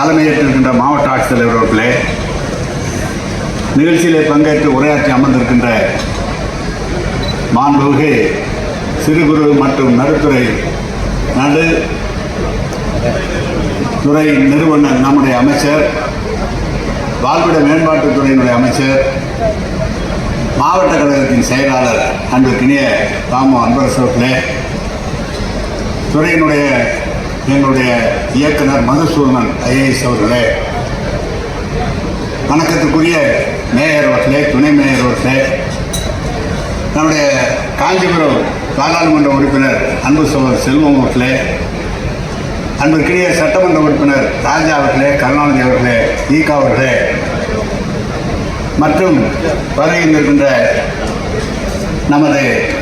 தலைமையேற்றிருக்கின்ற மாவட்ட ஆட்சித்தலைவர் அவர்களே நிகழ்ச்சியிலே பங்கேற்று உரையாற்றி அமர்ந்திருக்கின்ற மாண்புமிகு சிறு குறு மற்றும் நடுத்துறை நடு துறை நிறுவனர் நம்முடைய அமைச்சர் வாழ்விட மேம்பாட்டுத்துறையினுடைய அமைச்சர் மாவட்ட கழகத்தின் செயலாளர் அன்புக்கினிய ராமு அன்பரசு அவர்களே துறையினுடைய எங்களுடைய இயக்குனர் மதுசூதனன் ஐஏஎஸ் அவர்களே. வணக்கத்துக்குரிய மேயர் அவர்களே துணை மேயர் அவர்களே. நம்முடைய காஞ்சிபுரம் பாராளுமன்ற உறுப்பினர் அன்பு சோழர் செல்வம் அவர்களே. அன்பிற்குரிய சட்டமன்ற உறுப்பினர் ராஜா அவர்களே கருணாநிதி அவர்களே ஈகா அவர்களே. மற்றும் வருகின்றிருக்கின்ற நமது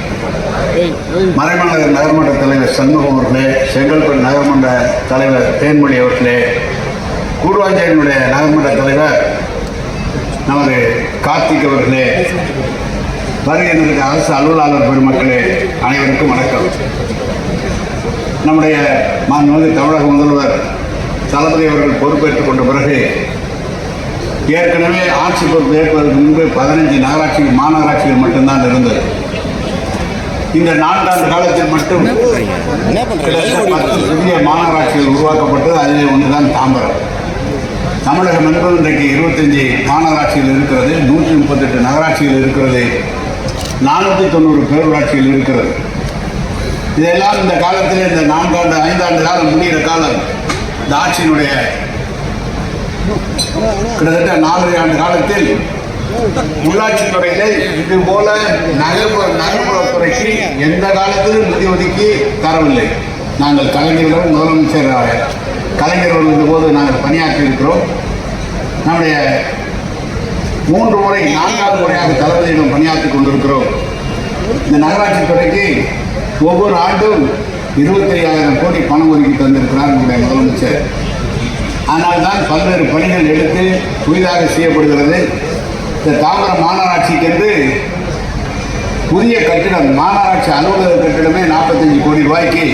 மறைமாநகர் நகர்மன்ற தலைவர் சண்முகம் அவர்களே செங்கல்பட்டு நகர்மன்ற தலைவர் தேன்மொழி அவர்களே கூடுவாஞ்சேரியினுடைய நகர்மன்ற தலைவர் நமது கார்த்திக் அவர்களே வருகின்ற அரசு அலுவலாளர் பெருமக்களே அனைவருக்கும் வணக்கம். நம்முடைய மாண்புமிகு தமிழக முதல்வர் தளபதி அவர்கள் பொறுப்பேற்றுக் கொண்ட பிறகு ஏற்கனவே ஆட்சி பொறுப்பு ஏற்பதற்கு முன்பு பதினஞ்சு நகராட்சிகள் மாநகராட்சிகள் மட்டும்தான் இருந்தது. இந்த நான்காண்டு காலத்தில் மட்டும் புதிய மாநகராட்சிகள் உருவாக்கப்பட்டது. அதில் ஒன்றுதான் தாம்பரம். தமிழகம் என்பது இன்றைக்கு இருபத்தஞ்சி மாநகராட்சிகள் இருக்கிறது. நூற்றி முப்பத்தெட்டு நகராட்சிகள் இருக்கிறது. நானூற்றி தொண்ணூறு பேரூராட்சிகள் இருக்கிறது. இதெல்லாம் இந்த காலத்தில் இந்த நான்காண்டு ஐந்தாண்டு காலம் முடிகிற காலம். இந்த ஆட்சியினுடைய கிட்டத்தட்ட நாலரை ஆண்டு காலத்தில் உள்ளாட்சித்துறையிலே இது போல நகர்ப்புற நகர்ப்புறத்துறைக்கு எந்த காலத்திலும் நிதி ஒதுக்கி தரவில்லை. நாங்கள் கலைஞர்களும் முதலமைச்சர் கலைஞர்கள் இருந்தபோது நாங்கள் பணியாற்றி இருக்கிறோம். நம்முடைய மூன்று முறை நான்காவது முறையாக தளபதியிடம் பணியாற்றி கொண்டிருக்கிறோம். இந்த நகராட்சி துறைக்கு ஒவ்வொரு ஆண்டும் இருபத்தையாயிரம் கோடி பணம் ஒதுக்கி தந்திருக்கிறார் நம்முடைய முதலமைச்சர். ஆனால் தான் பல்வேறு பணிகள் எடுத்து புதிதாக செய்யப்படுகிறது. இந்த தாம்பரம் மாநகராட்சிக்கு புதிய கட்டிடம் மாநகராட்சி அலுவலக கட்டிடமே நாற்பத்தஞ்சு கோடி ரூபாய்க்கு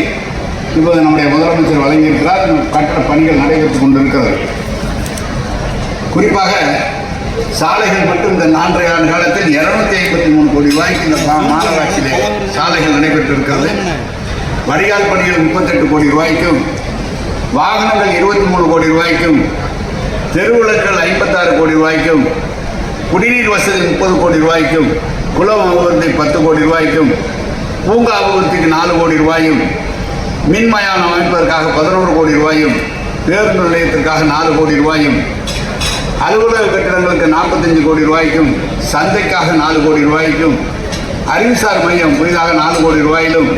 இப்போது நம்முடைய முதலமைச்சர் வழங்கியிருக்கிறார். கட்டட பணிகள் நடைபெற்றுக் கொண்டிருக்கிறது. குறிப்பாக சாலைகள் மட்டும் இந்த நான்கரை ஆண்டு காலத்தில் இருநூத்தி ஐம்பத்தி மூணு கோடி ரூபாய்க்கு இந்த மாநகராட்சியிலே சாலைகள் நடைபெற்றிருக்கிறது. வடிகால் பணிகள் முப்பத்தெட்டு கோடி ரூபாய்க்கும் வாகனங்கள் இருபத்தி மூணு கோடி ரூபாய்க்கும் தெருவிளக்குகள் ஐம்பத்தாறு கோடி ரூபாய்க்கும் குடிநீர் வசதி முப்பது கோடி ரூபாய்க்கும் குளம் அபிவிருத்தி பத்து கோடி ரூபாய்க்கும் பூங்கா அபிவிருத்திக்கு நாலு கோடி ரூபாயும் மின்மயானம் அமைப்பதற்காக பதினோரு கோடி ரூபாயும் பேருந்து நிலையத்திற்காக நாலு கோடி ரூபாயும் அலுவலக கட்டிடங்களுக்கு நாற்பத்தஞ்சு கோடி ரூபாய்க்கும் சந்தைக்காக நாலு கோடி ரூபாய்க்கும் அறிவுசார் மையம் புதிதாக நாலு கோடி ரூபாயிலும்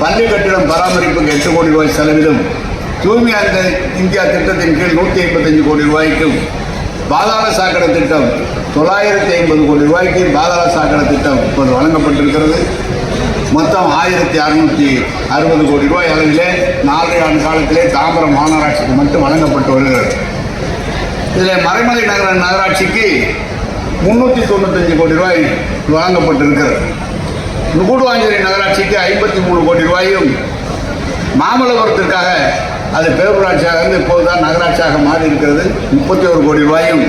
பள்ளி கட்டிடம் பராமரிப்புக்கு எட்டு கோடி ரூபாய் செலவிலும் தூய்மை அந்த இந்தியா திட்டத்தின் கீழ் நூற்றி ஐம்பத்தஞ்சு கோடி ரூபாய்க்கும் பாதாள சாக்கடை திட்டம். தொள்ளாயிரத்தி ஐம்பது கோடி ரூபாய்க்கு பாதாள சாக்கடை திட்டம் இப்போது வழங்கப்பட்டிருக்கிறது. மொத்தம் ஆயிரத்தி அறுநூற்றி அறுபது கோடி ரூபாய் அளவிலே நாலரை ஆண்டு காலத்திலே தாம்பரம் மாநகராட்சிக்கு மட்டும் வழங்கப்பட்டு வருகிறது இதில் மறைமலை நகர நகராட்சிக்கு முன்னூற்றி தொண்ணூத்தஞ்சு கோடி ரூபாய் வழங்கப்பட்டிருக்கிறது. கூடுவாஞ்சேரி நகராட்சிக்கு ஐம்பத்தி மூணு கோடி ரூபாயும் மாமல்லபுரத்திற்காக அது பேரூராட்சியாக இருந்து இப்போதுதான் நகராட்சியாக மாறி இருக்கிறது. முப்பத்தி ஒரு கோடி ரூபாயும்.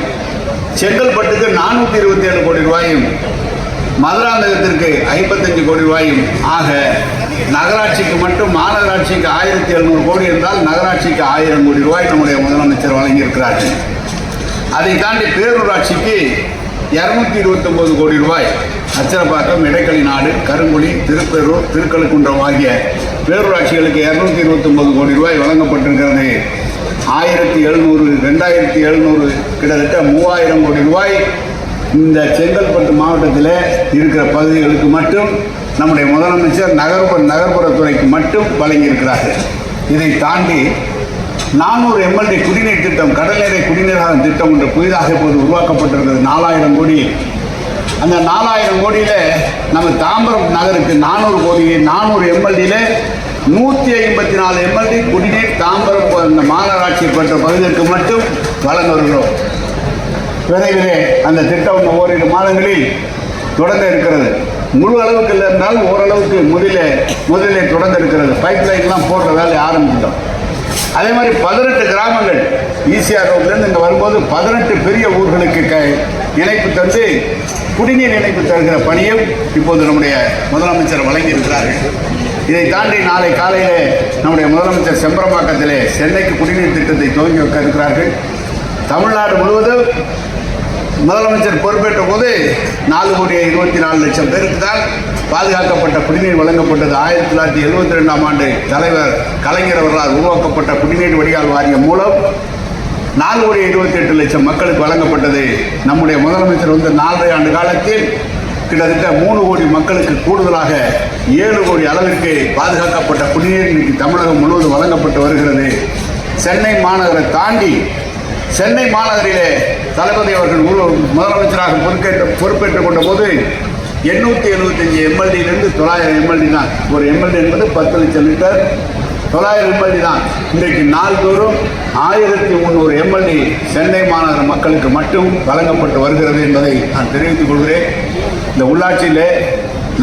செங்கல்பட்டுக்கு நானூற்றி இருபத்தி ஏழு கோடி ரூபாயும். மதுராந்தகத்திற்கு ஐம்பத்தஞ்சு கோடி ரூபாயும். ஆக நகராட்சிக்கு மட்டும் மாநகராட்சிக்கு ஆயிரத்தி எழுநூறு கோடி என்றால் நகராட்சிக்கு ஆயிரம் கோடி ரூபாய் நம்முடைய முதலமைச்சர் வழங்கியிருக்கிறார்கள். அதை தாண்டி பேரூராட்சிக்கு இரநூத்தி இருபத்தொம்பது கோடி ரூபாய். அச்சரப்பாக்கம் இடைக்கலி நாடு கருங்குடி திருப்பெரூர் திருக்கழுக்குன்றம் ஆகிய பேரூராட்சிகளுக்கு இரநூத்தி இருபத்தொம்பது கோடி ரூபாய் வழங்கப்பட்டிருக்கிறது. ஆயிரத்தி எழுநூறு ரெண்டாயிரத்தி எழுநூறு கிட்டத்தட்ட மூவாயிரம் கோடி ரூபாய் இந்த செங்கல்பட்டு மாவட்டத்தில் இருக்கிற பகுதிகளுக்கு மட்டும் நம்முடைய முதலமைச்சர் நகர்ப்புற நகர்ப்புறத்துறைக்கு மட்டும் வழங்கியிருக்கிறார்கள். இதை தாண்டி நானூறு எம்எல்ஏ குடிநீர் திட்டம் கடல்நீரை குடிநீராக திட்டம் ஒன்று புதிதாக இப்போது உருவாக்கப்பட்டிருக்கிறது. நாலாயிரம் கோடி அந்த நாலாயிரம் கோடியில் நம்ம தாம்பரம் நகருக்கு நானூறு கோடி நானூறு எம்எல்டியில் நூற்றி ஐம்பத்தி நாலு எம்எல்டி குடிநீர் தாம்பரம் அந்த மாநகராட்சி பெற்ற பகுதிக்கு மட்டும் வழங்க வருகிறோம் விரைவிலே அந்த திட்டம் ஓரிரு மாதங்களில் தொடங்க இருக்கிறது. முழு அளவுக்கு இல்லை என்றால் ஓரளவுக்கு முதலே முதலில் தொடர்ந்து இருக்கிறது. பைப் லைன்லாம் போடுற வேலையை ஆரம்பிச்சிட்டோம். அதே மாதிரி பதினெட்டு கிராமங்கள் ஈசிஆர் ரோட்லேருந்து இங்கே வரும்போது பதினெட்டு பெரிய ஊர்களுக்கு க இணைப்பு தந்து குடிநீர் இணைப்பு தருகிற பணியும் இப்போது நம்முடைய முதலமைச்சர் வழங்கியிருக்கிறார்கள். இதை தாண்டி நாளை காலையிலே நம்முடைய முதலமைச்சர் செம்பரம்பாக்கத்திலே சென்னைக்கு குடிநீர் திட்டத்தை துவங்கி வைக்க இருக்கிறார்கள். தமிழ்நாடு முழுவதும் முதலமைச்சர் பொறுப்பேற்ற போது நாலு கோடி இருபத்தி நாலு லட்சம் பேருக்கு தான் பாதுகாக்கப்பட்ட குடிநீர் வழங்கப்பட்டது ஆயிரத்தி தொள்ளாயிரத்தி எழுபத்தி ரெண்டாம் ஆண்டு தலைவர் கலைஞர் அவர்களால் உருவாக்கப்பட்ட குடிநீர் வடிகால் வாரியம் மூலம் நாலு கோடி இருபத்தி எட்டு லட்சம் மக்களுக்கு வழங்கப்பட்டது. நம்முடைய முதலமைச்சர் வந்து நாலரை ஆண்டு காலத்தில் கிட்டத்தட்ட மூணு கோடி மக்களுக்கு கூடுதலாக ஏழு கோடி அளவிற்கு பாதுகாக்கப்பட்ட குடிநீர் இன்னைக்கு தமிழகம் முழுவதும் வழங்கப்பட்டு வருகிறது. சென்னை மாநகரை தாண்டி சென்னை மாநகரிலே தளபதி அவர்கள் முதலமைச்சராக பொறுப்பேற்ற பொறுப்பேற்றுக் கொண்ட போது எண்ணூற்றி எழுபத்தஞ்சு எம்எல்டிலேருந்து தொள்ளாயிரம் எம்எல்டி தான். ஒரு எம்எல்டி என்பது பத்து லட்சம் லிட்டர் தொள்ளாயிரம் எம்எல்டி தான். இன்றைக்கு நாள்தோறும் ஆயிரத்தி முந்நூறு எம்எல்டி சென்னை மாநகர மக்களுக்கு மட்டும் வழங்கப்பட்டு வருகிறது என்பதை நான் தெரிவித்துக் கொள்கிறேன். இந்த உள்ளாட்சியிலே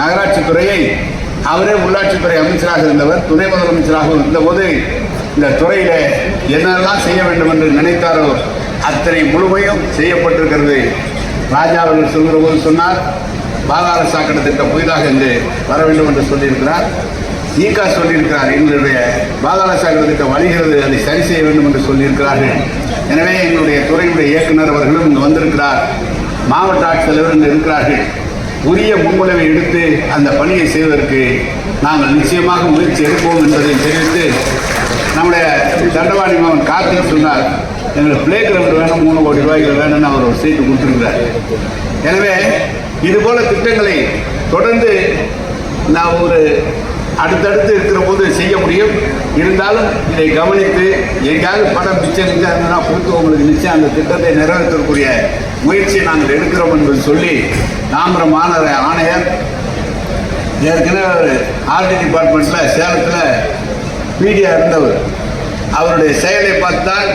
நகராட்சி துறையை அவரே உள்ளாட்சித்துறை அமைச்சராக இருந்தவர் துணை முதலமைச்சராக இருந்தபோது இந்த துறையில் என்னெல்லாம் செய்ய வேண்டும் என்று நினைத்தாரோ அத்தனை முழுமையும் செய்யப்பட்டிருக்கிறது. ராஜா அவர்கள் சொல்கிற போது சொன்னார் பாதாள சாக்கடை திட்டம் புதிதாக இங்கு வர வேண்டும் என்று சொல்லியிருக்கிறார். ஈகா சொல்லியிருக்கிறார் எங்களுடைய பாதாள சாக்கடை திட்டம் வருகிறது அதை சரி செய்ய வேண்டும் என்று சொல்லியிருக்கிறார்கள். எனவே எங்களுடைய துறையினுடைய இயக்குனர் அவர்களும் இங்கு வந்திருக்கிறார். மாவட்ட ஆட்சித்தலைவர் இங்கு இருக்கிறார்கள். உரிய முன்முனைவை எடுத்து அந்த பணியை செய்வதற்கு நாங்கள் நிச்சயமாக முயற்சி எடுப்போம் என்பதை தெரிவித்து நம்முடைய தண்டவாணி மாவன் கார்த்திக் சொன்னார் எங்களுக்கு பிளே கிரவுண்ட் வேணும் மூணு கோடி ரூபாய்கள் வேணும்னு அவர் ஒரு சீட்டு கொடுத்துருக்கிறார். எனவே இதுபோல திட்டங்களை தொடர்ந்து நான் ஒரு அடுத்தடுத்து இருக்கிற போது செய்ய முடியும். இருந்தாலும் இதை கவனித்து எங்கேயாவது படம் மிச்சம் மிச்சம் இருந்ததுன்னா கொடுத்து உங்களுக்கு நிச்சயம் அந்த திட்டத்தை நிறைவேற்றக்கூடிய முயற்சியை நாங்கள் எடுக்கிறோம் என்பது சொல்லி தாமிர மாநகர ஆணையர் ஏற்கனவே ஒரு ஆர்டி டிபார்ட்மெண்ட்டில் சேலத்தில் மீடியா இருந்தவர். அவருடைய செயலை பார்த்தால்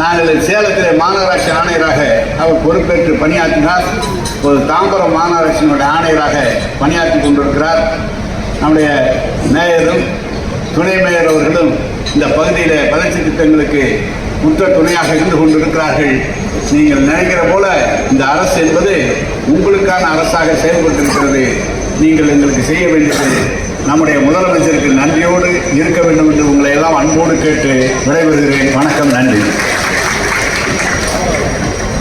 நாங்கள் சேலத்தில் மாநகராட்சி ஆணையராக அவர் பொறுப்பேற்று பணியாற்றினார். ஒரு தாம்பரம் மாநகராட்சியினுடைய ஆணையராக பணியாற்றி கொண்டிருக்கிறார். நம்முடைய மேயரும் துணை மேயர் அவர்களும் இந்த பகுதியில் வளர்ச்சி திட்டங்களுக்கு முற்ற துணையாக இருந்து கொண்டிருக்கிறார்கள். நீங்கள் நினைக்கிற போல இந்த அரசு என்பது உங்களுக்கான அரசாக செயல்பட்டிருக்கிறது. நீங்கள் எங்களுக்கு செய்ய வேண்டியது நம்முடைய முதலமைச்சருக்கு நன்றியோடு இருக்க வேண்டும் என்று உங்களை எல்லாம் அன்போடு கேட்டு விடைபெறுகிறேன். வணக்கம் நன்றி.